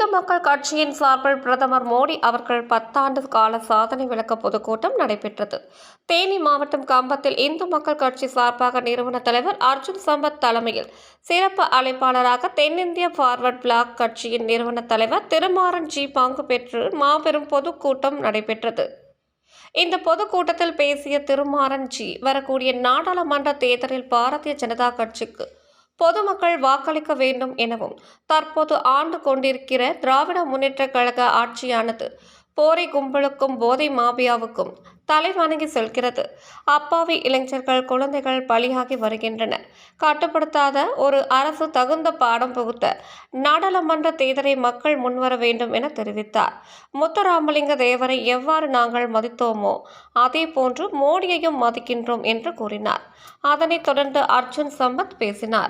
இந்து மக்கள் கட்சியின் சார்பில் பிரதமர் மோடி அவர்கள் பத்தாண்டு கால சாதனை விளக்க பொதுக்கூட்டம் நடைபெற்றது. தேனி மாவட்டம் கம்பத்தில் இந்து மக்கள் கட்சி சார்பாக நிறுவன தலைவர் அர்ஜுன் சம்பத் தலைமையில் சிறப்பு அழைப்பாளராக தென்னிந்திய ஃபார்வர்ட் பிளாக் கட்சியின் நிறுவன தலைவர் திருமாறன் ஜி பங்கு பெற்று மாபெரும் பொதுக்கூட்டம் நடைபெற்றது. இந்த பொதுக்கூட்டத்தில் பேசிய திருமாறன் ஜி வரக்கூடிய நாடாளுமன்ற தேர்தலில் பாரதிய ஜனதா கட்சிக்கு பொதுமக்கள் வாக்களிக்க வேண்டும் எனவும் தற்போது ஆண்டு கொண்டிருக்கிற திராவிட முன்னேற்றக் கழக ஆட்சியானது போரை கும்பலுக்கும் போதை மாபியாவுக்கும் தலை வணங்கி செல்கிறது. அப்பாவி இளைஞர்கள் குழந்தைகள் பலியாகி வருகின்றனர். கட்டுப்படுத்தாத ஒரு அரசு தகுந்த பாடம் புகுத்த நாடாளுமன்ற தேர்தலை மக்கள் முன்வர வேண்டும் என தெரிவித்தார். முத்துராமலிங்க தேவரை எவ்வாறு நாங்கள் மதித்தோமோ அதே போன்று மோடியையும் மதிக்கின்றோம் என்று கூறினார். அதனைத் தொடர்ந்து அர்ஜுன் சம்பத் பேசினார்.